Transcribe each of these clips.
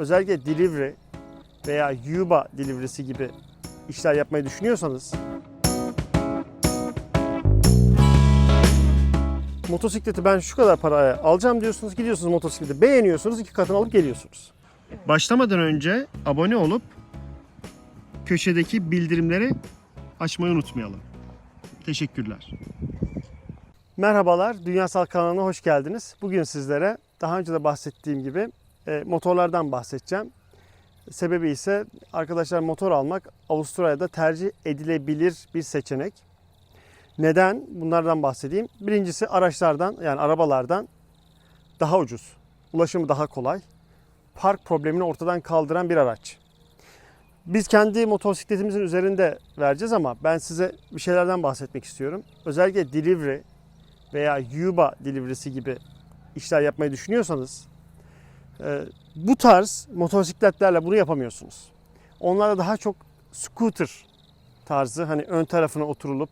özellikle delivery veya Uber delivery'si gibi işler yapmayı düşünüyorsanız motosikleti ben şu kadar paraya alacağım diyorsunuz. Gidiyorsunuz motosikleti beğeniyorsunuz. iki katını alıp geliyorsunuz. Başlamadan önce abone olup köşedeki bildirimleri açmayı unutmayalım. Teşekkürler. Merhabalar, Dünyasal kanalına hoş geldiniz. Bugün sizlere daha önce de bahsettiğim gibi e, motorlardan bahsedeceğim. Sebebi ise arkadaşlar motor almak Avustralya'da tercih edilebilir bir seçenek. Neden? Bunlardan bahsedeyim. Birincisi araçlardan yani arabalardan daha ucuz. Ulaşımı daha kolay. Park problemini ortadan kaldıran bir araç. Biz kendi motosikletimizin üzerinde vereceğiz ama ben size bir şeylerden bahsetmek istiyorum. Özellikle delivery veya Uber delivery'si gibi işler yapmayı düşünüyorsanız bu tarz motosikletlerle bunu yapamıyorsunuz. Onlarda daha çok scooter tarzı hani ön tarafına oturulup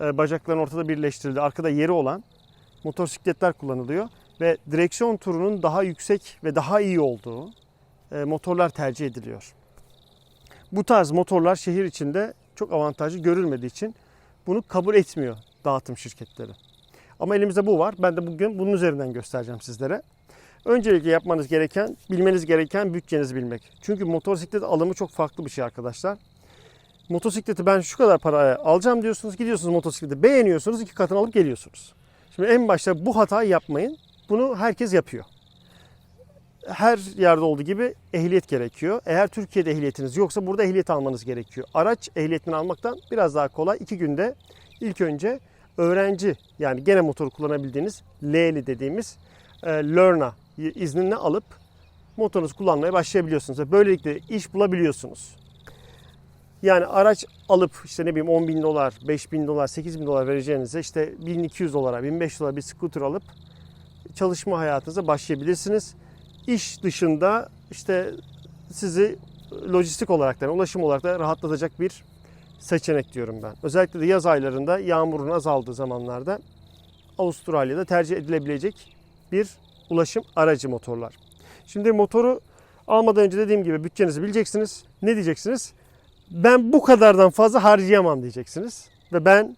e, bacakların ortada birleştirildiği arkada yeri olan motosikletler kullanılıyor ve direksiyon turunun daha yüksek ve daha iyi olduğu e, motorlar tercih ediliyor. Bu tarz motorlar şehir içinde çok avantajlı görülmediği için bunu kabul etmiyor dağıtım şirketleri. Ama elimizde bu var. Ben de bugün bunun üzerinden göstereceğim sizlere. Öncelikle yapmanız gereken, bilmeniz gereken bütçenizi bilmek. Çünkü motosiklet alımı çok farklı bir şey arkadaşlar. Motosikleti ben şu kadar paraya alacağım diyorsunuz. Gidiyorsunuz motosikleti beğeniyorsunuz. iki katını alıp geliyorsunuz. Şimdi en başta bu hatayı yapmayın. Bunu herkes yapıyor. Her yerde olduğu gibi ehliyet gerekiyor. Eğer Türkiye'de ehliyetiniz yoksa burada ehliyet almanız gerekiyor. Araç ehliyetini almaktan biraz daha kolay. İki günde ilk önce öğrenci yani gene motoru kullanabildiğiniz L'li dediğimiz e, Learna iznini alıp motorunuzu kullanmaya başlayabiliyorsunuz. Ve Böylelikle iş bulabiliyorsunuz. Yani araç alıp işte ne bileyim 10 bin dolar, 5 bin dolar, 8 bin dolar vereceğinize işte 1200 dolara, 1500 dolara bir scooter alıp çalışma hayatınıza başlayabilirsiniz. İş dışında işte sizi lojistik olarak da ulaşım olarak da rahatlatacak bir seçenek diyorum ben. Özellikle de yaz aylarında yağmurun azaldığı zamanlarda Avustralya'da tercih edilebilecek bir ulaşım aracı motorlar. Şimdi motoru almadan önce dediğim gibi bütçenizi bileceksiniz. Ne diyeceksiniz? Ben bu kadardan fazla harcayamam diyeceksiniz. Ve ben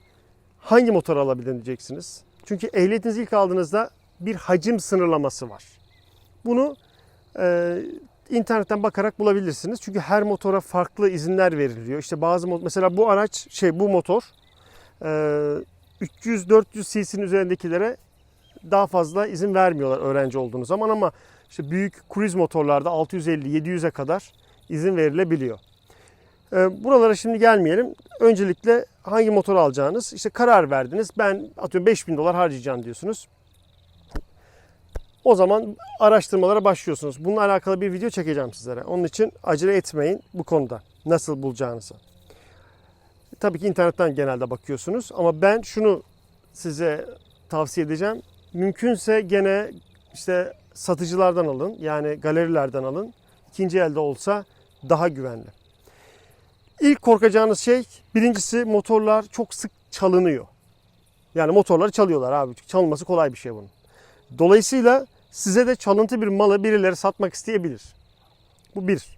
hangi motor alabilirim diyeceksiniz. Çünkü ehliyetinizi ilk aldığınızda bir hacim sınırlaması var. Bunu e, internetten bakarak bulabilirsiniz. Çünkü her motora farklı izinler veriliyor. İşte bazı mesela bu araç şey bu motor e, 300-400 cc'nin üzerindekilere daha fazla izin vermiyorlar öğrenci olduğunuz zaman ama işte büyük cruise motorlarda 650-700'e kadar izin verilebiliyor. E, buralara şimdi gelmeyelim. Öncelikle hangi motor alacağınız işte karar verdiniz. Ben atıyorum 5000 dolar harcayacağım diyorsunuz. O zaman araştırmalara başlıyorsunuz. Bununla alakalı bir video çekeceğim sizlere. Onun için acele etmeyin bu konuda. Nasıl bulacağınızı. Tabii ki internetten genelde bakıyorsunuz ama ben şunu size tavsiye edeceğim. Mümkünse gene işte satıcılardan alın. Yani galerilerden alın. İkinci elde olsa daha güvenli. İlk korkacağınız şey birincisi motorlar çok sık çalınıyor. Yani motorları çalıyorlar abi. Çalınması kolay bir şey bunun. Dolayısıyla size de çalıntı bir malı birileri satmak isteyebilir. Bu bir.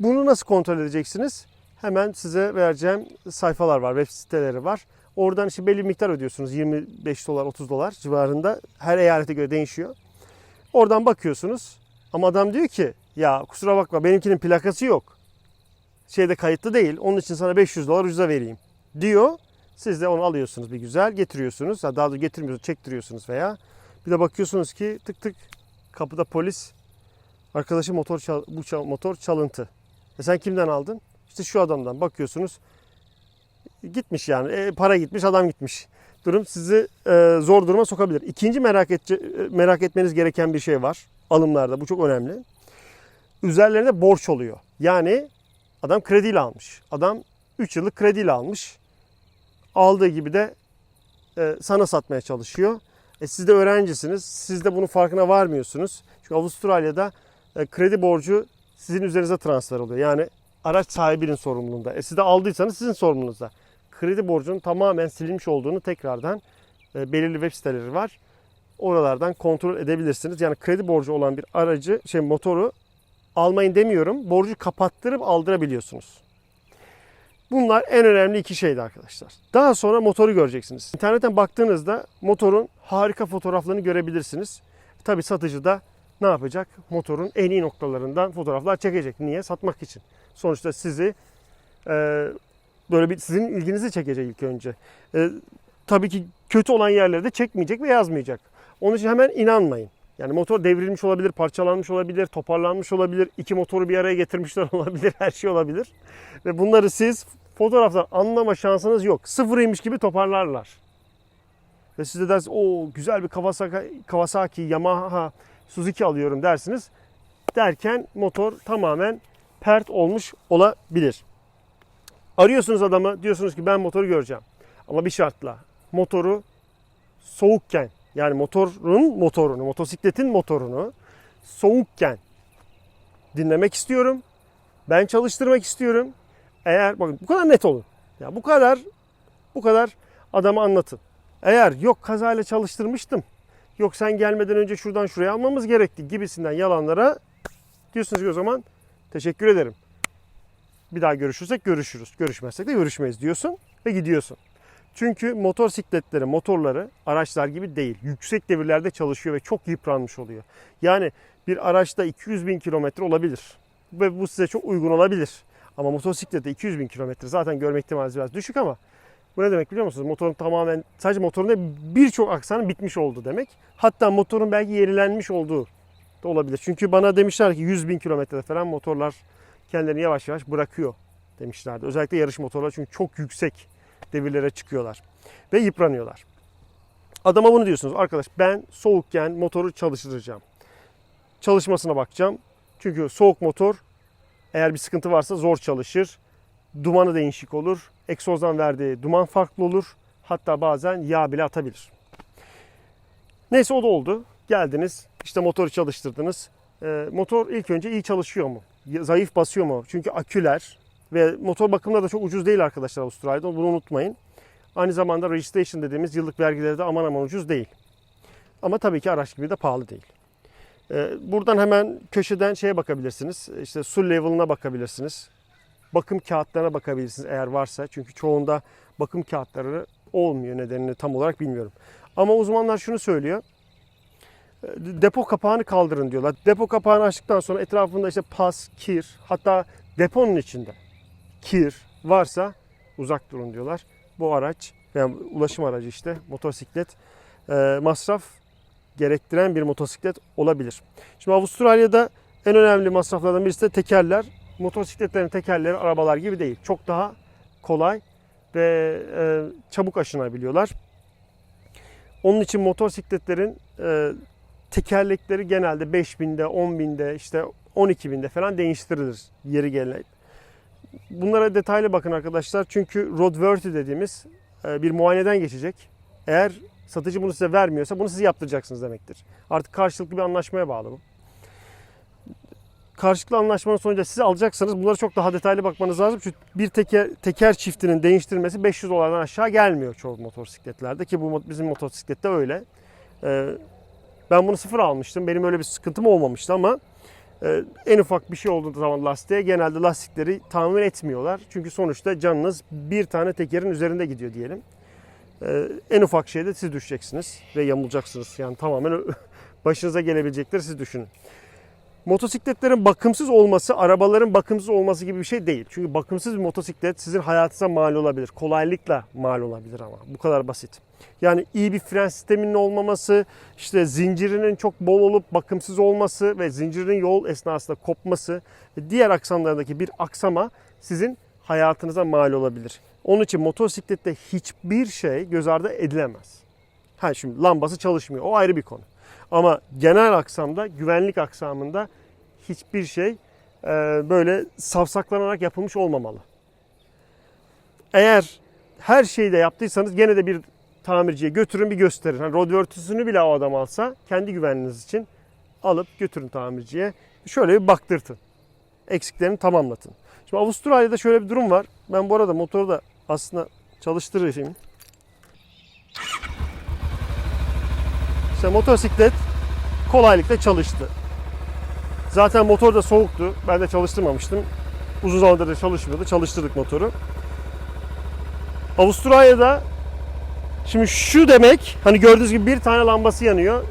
Bunu nasıl kontrol edeceksiniz? Hemen size vereceğim sayfalar var, web siteleri var. Oradan işte belli bir miktar ödüyorsunuz. 25 dolar, 30 dolar civarında. Her eyalete göre değişiyor. Oradan bakıyorsunuz. Ama adam diyor ki ya kusura bakma benimkinin plakası yok. Şeyde kayıtlı değil. Onun için sana 500 dolar ucuza vereyim diyor. Siz de onu alıyorsunuz bir güzel getiriyorsunuz. Daha doğrusu getirmiyorsunuz, çektiriyorsunuz veya bir de bakıyorsunuz ki tık tık kapıda polis arkadaşı motor çal- bu çal- motor çalıntı. E sen kimden aldın? İşte şu adamdan bakıyorsunuz. Gitmiş yani. E, para gitmiş, adam gitmiş. Durum sizi e, zor duruma sokabilir. İkinci merak et merak etmeniz gereken bir şey var alımlarda. Bu çok önemli. Üzerlerine borç oluyor. Yani adam krediyle almış. Adam 3 yıllık krediyle almış. Aldığı gibi de e, sana satmaya çalışıyor. E siz de öğrencisiniz. Siz de bunun farkına varmıyorsunuz. Çünkü Avustralya'da e, kredi borcu sizin üzerinize transfer oluyor. Yani araç sahibinin sorumluluğunda. E siz de aldıysanız sizin sorumluluğunuzda. Kredi borcunun tamamen silinmiş olduğunu tekrardan e, belirli web siteleri var. Oralardan kontrol edebilirsiniz. Yani kredi borcu olan bir aracı, şey motoru almayın demiyorum. Borcu kapattırıp aldırabiliyorsunuz. Bunlar en önemli iki şeydi arkadaşlar. Daha sonra motoru göreceksiniz. İnternetten baktığınızda motorun harika fotoğraflarını görebilirsiniz. Tabi satıcı da ne yapacak? Motorun en iyi noktalarından fotoğraflar çekecek. Niye? Satmak için. Sonuçta sizi e, böyle bir sizin ilginizi çekecek ilk önce. E, tabii ki kötü olan yerleri de çekmeyecek ve yazmayacak. Onun için hemen inanmayın. Yani motor devrilmiş olabilir, parçalanmış olabilir, toparlanmış olabilir, iki motoru bir araya getirmişler olabilir, her şey olabilir. Ve bunları siz fotoğraftan anlama şansınız yok. Sıfırıymış gibi toparlarlar. Ve siz de dersiniz, o güzel bir Kawasaki, Kawasaki, Yamaha, Suzuki alıyorum dersiniz. Derken motor tamamen pert olmuş olabilir. Arıyorsunuz adamı, diyorsunuz ki ben motoru göreceğim. Ama bir şartla, motoru soğukken yani motorun motorunu, motosikletin motorunu soğukken dinlemek istiyorum. Ben çalıştırmak istiyorum. Eğer bakın bu kadar net olun. Ya bu kadar bu kadar adama anlatın. Eğer yok kazayla çalıştırmıştım. Yok sen gelmeden önce şuradan şuraya almamız gerekti gibisinden yalanlara diyorsunuz ki o zaman teşekkür ederim. Bir daha görüşürsek görüşürüz. Görüşmezsek de görüşmeyiz diyorsun ve gidiyorsun. Çünkü motosikletleri, motorları araçlar gibi değil. Yüksek devirlerde çalışıyor ve çok yıpranmış oluyor. Yani bir araçta 200 bin kilometre olabilir. Ve bu size çok uygun olabilir. Ama motosiklette 200 bin kilometre zaten görme ihtimali biraz düşük ama bu ne demek biliyor musunuz? Motorun tamamen sadece motorun birçok aksanı bitmiş oldu demek. Hatta motorun belki yerilenmiş olduğu da olabilir. Çünkü bana demişler ki 100 bin kilometrede falan motorlar kendilerini yavaş yavaş bırakıyor demişlerdi. Özellikle yarış motorlar çünkü çok yüksek devirlere çıkıyorlar ve yıpranıyorlar. Adama bunu diyorsunuz. Arkadaş ben soğukken motoru çalıştıracağım. Çalışmasına bakacağım. Çünkü soğuk motor eğer bir sıkıntı varsa zor çalışır. Dumanı değişik olur. Egzozdan verdiği duman farklı olur. Hatta bazen yağ bile atabilir. Neyse o da oldu. Geldiniz işte motoru çalıştırdınız. Ee, motor ilk önce iyi çalışıyor mu? Zayıf basıyor mu? Çünkü aküler ve motor bakımları da çok ucuz değil arkadaşlar Avustralya'da. Bunu unutmayın. Aynı zamanda registration dediğimiz yıllık vergileri de aman aman ucuz değil. Ama tabii ki araç gibi de pahalı değil. Ee, buradan hemen köşeden şeye bakabilirsiniz. İşte su level'ına bakabilirsiniz. Bakım kağıtlarına bakabilirsiniz eğer varsa. Çünkü çoğunda bakım kağıtları olmuyor nedenini tam olarak bilmiyorum. Ama uzmanlar şunu söylüyor. Depo kapağını kaldırın diyorlar. Depo kapağını açtıktan sonra etrafında işte pas, kir hatta deponun içinde kir varsa uzak durun diyorlar. Bu araç veya ulaşım aracı işte motosiklet e, masraf gerektiren bir motosiklet olabilir. Şimdi Avustralya'da en önemli masraflardan birisi de tekerler. Motosikletlerin tekerleri arabalar gibi değil. Çok daha kolay ve e, çabuk aşınabiliyorlar. Onun için motosikletlerin e, tekerlekleri genelde 5000'de, 10.000'de, işte 12.000'de falan değiştirilir yeri gelene. Bunlara detaylı bakın arkadaşlar. Çünkü roadworthy dediğimiz e, bir muayeneden geçecek. Eğer satıcı bunu size vermiyorsa bunu siz yaptıracaksınız demektir. Artık karşılıklı bir anlaşmaya bağlı bu. Karşılıklı anlaşmanın sonucunda siz alacaksanız bunlara çok daha detaylı bakmanız lazım. Çünkü bir teker, teker çiftinin değiştirmesi 500 dolardan aşağı gelmiyor çoğu motosikletlerde ki bu bizim motosiklette öyle. Ee, ben bunu sıfır almıştım. Benim öyle bir sıkıntım olmamıştı ama e, en ufak bir şey olduğu zaman lastiğe genelde lastikleri tamir etmiyorlar. Çünkü sonuçta canınız bir tane tekerin üzerinde gidiyor diyelim. Ee, en ufak şeyde siz düşeceksiniz ve yamulacaksınız. Yani tamamen başınıza gelebilecekleri siz düşünün. Motosikletlerin bakımsız olması, arabaların bakımsız olması gibi bir şey değil. Çünkü bakımsız bir motosiklet sizin hayatınıza mal olabilir. Kolaylıkla mal olabilir ama. Bu kadar basit. Yani iyi bir fren sisteminin olmaması, işte zincirinin çok bol olup bakımsız olması ve zincirin yol esnasında kopması ve diğer aksamlardaki bir aksama sizin hayatınıza mal olabilir. Onun için motosiklette hiçbir şey göz ardı edilemez. Ha şimdi lambası çalışmıyor. O ayrı bir konu. Ama genel aksamda, güvenlik aksamında hiçbir şey e, böyle savsaklanarak yapılmış olmamalı. Eğer her şeyi de yaptıysanız gene de bir tamirciye götürün bir gösterin. Hani roadworthy'sünü bile o adam alsa kendi güvenliğiniz için alıp götürün tamirciye. Şöyle bir baktırtın. Eksiklerini tamamlatın. Şimdi Avustralya'da şöyle bir durum var. Ben bu arada motoru da aslında çalıştırayım. İşte motosiklet kolaylıkla çalıştı. Zaten motor da soğuktu. Ben de çalıştırmamıştım. Uzun zamandır da çalışmıyordu. Çalıştırdık motoru. Avustralya'da şimdi şu demek hani gördüğünüz gibi bir tane lambası yanıyor.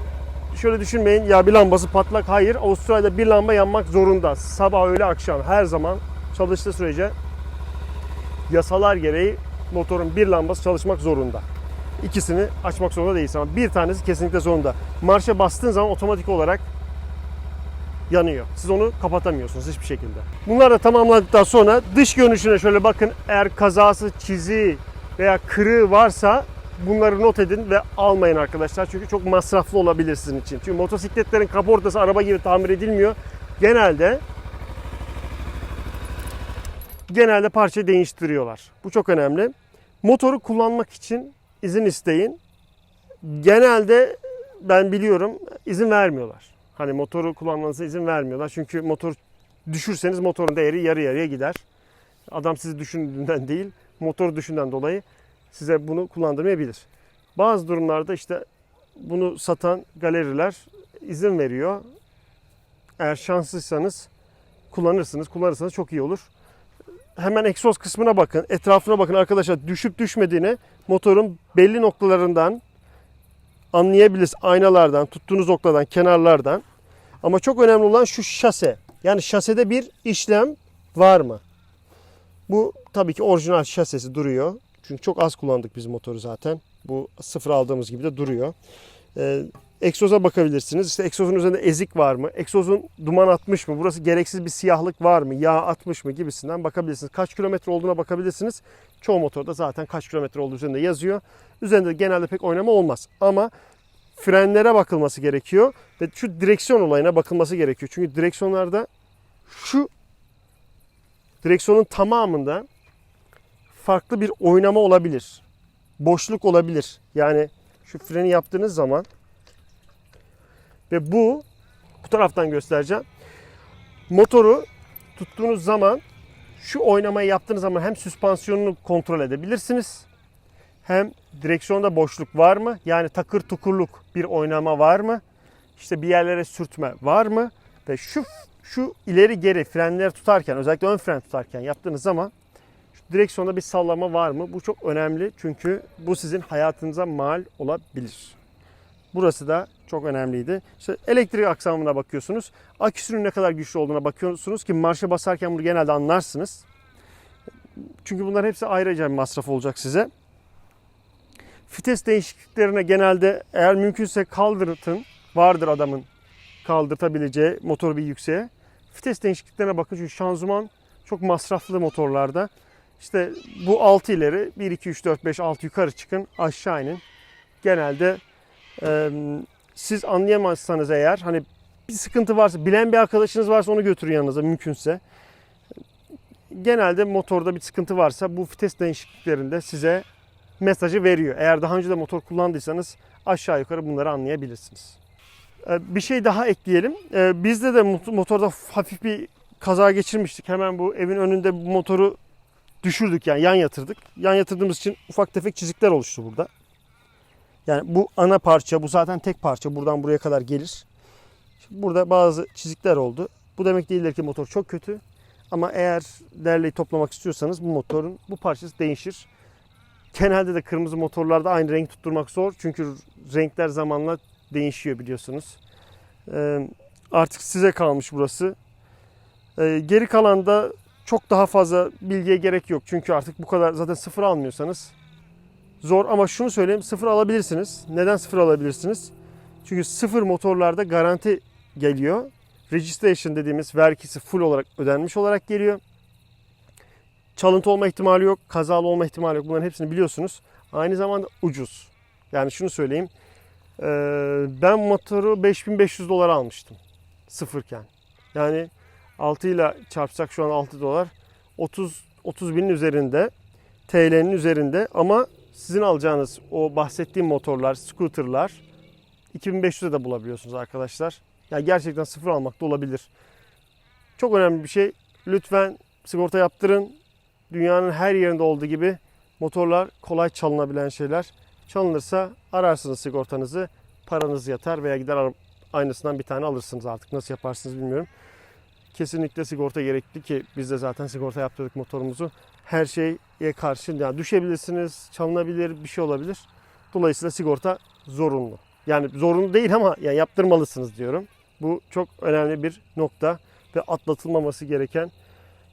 Şöyle düşünmeyin ya bir lambası patlak. Hayır. Avustralya'da bir lamba yanmak zorunda. Sabah öğle akşam her zaman çalıştığı sürece yasalar gereği motorun bir lambası çalışmak zorunda. İkisini açmak zorunda değilsin ama bir tanesi kesinlikle zorunda. Marşa bastığın zaman otomatik olarak yanıyor. Siz onu kapatamıyorsunuz hiçbir şekilde. Bunlar da tamamladıktan sonra dış görünüşüne şöyle bakın. Eğer kazası, çiziği veya kırığı varsa bunları not edin ve almayın arkadaşlar. Çünkü çok masraflı olabilir sizin için. Çünkü motosikletlerin kaportası araba gibi tamir edilmiyor. Genelde genelde parça değiştiriyorlar. Bu çok önemli. Motoru kullanmak için izin isteyin. Genelde ben biliyorum izin vermiyorlar. Hani motoru kullanmanıza izin vermiyorlar. Çünkü motor düşürseniz motorun değeri yarı yarıya gider. Adam sizi düşündüğünden değil, motoru düşünden dolayı size bunu kullandırmayabilir. Bazı durumlarda işte bunu satan galeriler izin veriyor. Eğer şanslıysanız kullanırsınız. Kullanırsanız çok iyi olur. Hemen egzoz kısmına bakın. Etrafına bakın arkadaşlar. Düşüp düşmediğini motorun belli noktalarından anlayabiliriz. Aynalardan, tuttuğunuz noktadan, kenarlardan. Ama çok önemli olan şu şase. Yani şasede bir işlem var mı? Bu tabii ki orijinal şasesi duruyor. Çünkü çok az kullandık biz motoru zaten. Bu sıfır aldığımız gibi de duruyor. Ee, egzoza bakabilirsiniz. İşte egzozun üzerinde ezik var mı? Egzozun duman atmış mı? Burası gereksiz bir siyahlık var mı? Yağ atmış mı gibisinden bakabilirsiniz. Kaç kilometre olduğuna bakabilirsiniz. Çoğu motorda zaten kaç kilometre olduğu üzerinde yazıyor. Üzerinde genelde pek oynama olmaz. Ama frenlere bakılması gerekiyor ve şu direksiyon olayına bakılması gerekiyor. Çünkü direksiyonlarda şu direksiyonun tamamında farklı bir oynama olabilir. Boşluk olabilir. Yani şu freni yaptığınız zaman ve bu bu taraftan göstereceğim. Motoru tuttuğunuz zaman şu oynamayı yaptığınız zaman hem süspansiyonunu kontrol edebilirsiniz. Hem direksiyonda boşluk var mı? Yani takır tukurluk bir oynama var mı? İşte bir yerlere sürtme var mı? Ve şu şu ileri geri frenleri tutarken özellikle ön fren tutarken yaptığınız zaman direksiyonda bir sallama var mı? Bu çok önemli çünkü bu sizin hayatınıza mal olabilir. Burası da çok önemliydi. İşte elektrik aksamına bakıyorsunuz. Aküsünün ne kadar güçlü olduğuna bakıyorsunuz ki marşa basarken bunu genelde anlarsınız. Çünkü bunların hepsi ayrıca bir masraf olacak size. Vites değişikliklerine genelde eğer mümkünse kaldırtın. Vardır adamın kaldırtabileceği motoru bir yükseğe. Vites değişikliklerine bakın çünkü şanzıman çok masraflı motorlarda. İşte bu 6 ileri 1, 2, 3, 4, 5, 6 yukarı çıkın aşağı inin. Genelde siz anlayamazsanız eğer hani bir sıkıntı varsa bilen bir arkadaşınız varsa onu götürün yanınıza mümkünse. Genelde motorda bir sıkıntı varsa bu vites değişikliklerinde size mesajı veriyor. Eğer daha önce de motor kullandıysanız aşağı yukarı bunları anlayabilirsiniz. Bir şey daha ekleyelim. Bizde de mot- motorda hafif bir kaza geçirmiştik. Hemen bu evin önünde motoru düşürdük yani yan yatırdık. Yan yatırdığımız için ufak tefek çizikler oluştu burada. Yani bu ana parça, bu zaten tek parça. Buradan buraya kadar gelir. Burada bazı çizikler oldu. Bu demek değildir ki motor çok kötü. Ama eğer derleyi toplamak istiyorsanız bu motorun bu parçası değişir. Genelde de kırmızı motorlarda aynı renk tutturmak zor. Çünkü renkler zamanla değişiyor biliyorsunuz. Ee, artık size kalmış burası. Ee, geri kalanda çok daha fazla bilgiye gerek yok. Çünkü artık bu kadar zaten sıfır almıyorsanız zor. Ama şunu söyleyeyim sıfır alabilirsiniz. Neden sıfır alabilirsiniz? Çünkü sıfır motorlarda garanti geliyor. Registration dediğimiz vergisi full olarak ödenmiş olarak geliyor. Çalıntı olma ihtimali yok, kazalı olma ihtimali yok. Bunların hepsini biliyorsunuz. Aynı zamanda ucuz. Yani şunu söyleyeyim. Ee, ben motoru 5500 dolara almıştım. Sıfırken. Yani 6 ile çarpsak şu an 6 dolar. 30 30 binin üzerinde. TL'nin üzerinde ama sizin alacağınız o bahsettiğim motorlar, scooterlar 2500'e de bulabiliyorsunuz arkadaşlar. Yani gerçekten sıfır almak da olabilir. Çok önemli bir şey. Lütfen sigorta yaptırın. Dünyanın her yerinde olduğu gibi motorlar kolay çalınabilen şeyler. Çalınırsa ararsınız sigortanızı. Paranız yatar veya gider aynısından bir tane alırsınız artık. Nasıl yaparsınız bilmiyorum. kesinlikle sigorta gerekli ki biz de zaten sigorta yaptırdık motorumuzu. Her şeye karşı yani düşebilirsiniz, çalınabilir, bir şey olabilir. Dolayısıyla sigorta zorunlu. Yani zorunlu değil ama yani yaptırmalısınız diyorum. Bu çok önemli bir nokta ve atlatılmaması gereken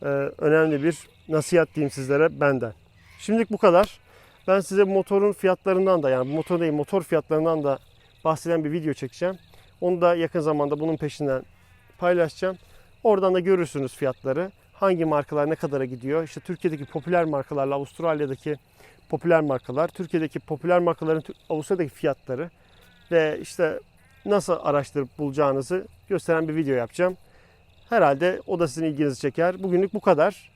e, önemli bir nasihat diyeyim sizlere benden. Şimdilik bu kadar. Ben size motorun fiyatlarından da yani motor değil motor fiyatlarından da bahseden bir video çekeceğim. Onu da yakın zamanda bunun peşinden paylaşacağım. Oradan da görürsünüz fiyatları. Hangi markalar ne kadara gidiyor? İşte Türkiye'deki popüler markalarla Avustralya'daki popüler markalar, Türkiye'deki popüler markaların Avustralya'daki fiyatları ve işte nasıl araştırıp bulacağınızı gösteren bir video yapacağım. Herhalde o da sizin ilginizi çeker. Bugünlük bu kadar.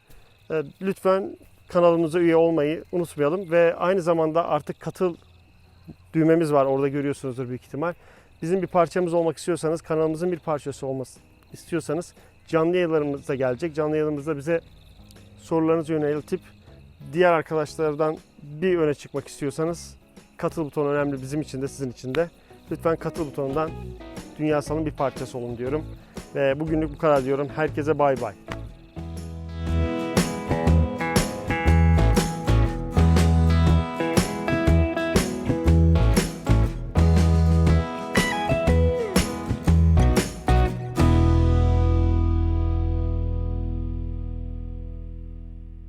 Ee, Lütfen kanalımıza üye olmayı unutmayalım ve aynı zamanda artık katıl düğmemiz var. Orada görüyorsunuzdur büyük ihtimal. Bizim bir parçamız olmak istiyorsanız, kanalımızın bir parçası olması istiyorsanız canlı yayınlarımız da gelecek. Canlı yayınımızda bize sorularınızı yöneltip diğer arkadaşlardan bir öne çıkmak istiyorsanız katıl butonu önemli bizim için de sizin için de. Lütfen katıl butonundan Dünya Sal'ın bir parçası olun diyorum. Ve bugünlük bu kadar diyorum. Herkese bay bay.